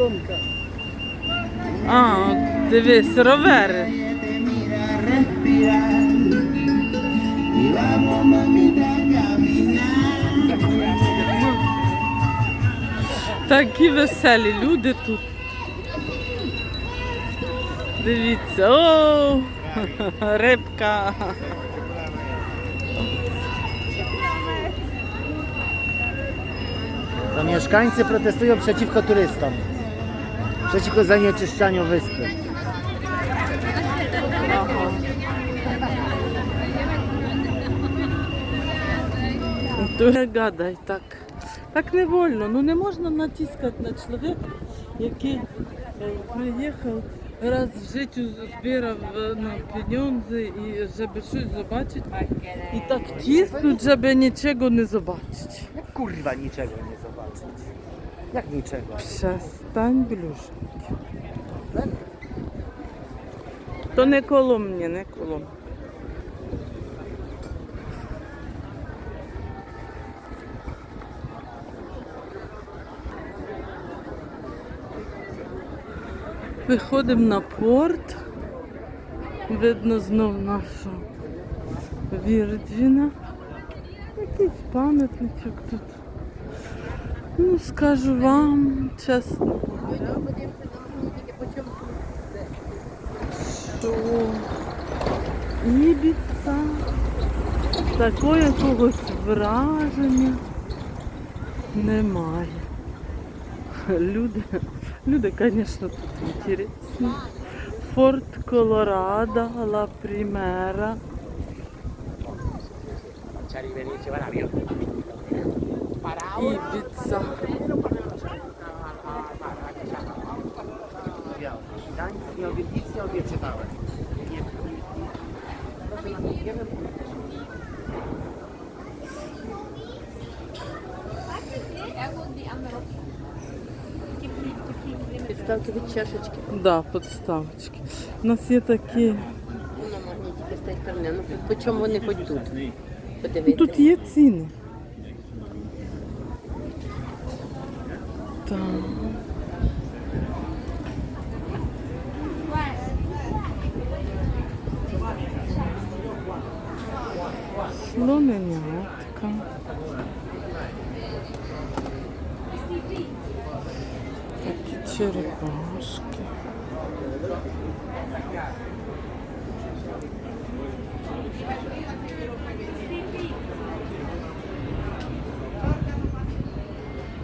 Соломка. А, от дивись, ровери. Такі веселі люди тут. Дивіться, о, рибка. To mieszkańcy protestują przeciwko turystom. Przeciwko zanieczyszczaniu wyspy. То гадай, так. Так не вольно. Ну не можна натискати на чоловіка, який е, приїхав раз в житті збирав е, на пеньонзи і щоб щось побачити. І так тиснуть, щоб нічого не побачити. Jak kurwa niczego nie zobaczyć? Jak niczego? Przestań bluźnić. To nie коло mnie, nie коло. Виходимо на порт. Видно знов нашу Вірдвіна. Якийсь пам'ятничок тут. Ну, скажу вам чесно. Що Ібіца такого якогось враження немає. Люди, люди, звісно, тут інтересні. Форт Колорадо, Ла Примера. Ібіца. Gdańsk nie obie- nic nie obiecywałem. Nie, nie wiem, Підставки від чашечки. Да, подставочки. У нас є такі. Ну, на магнітики з тієї сторони. Ну, по чому вони хоч тут? Подивіться. Тут є ціни. Слоненятка. Такі черепашки.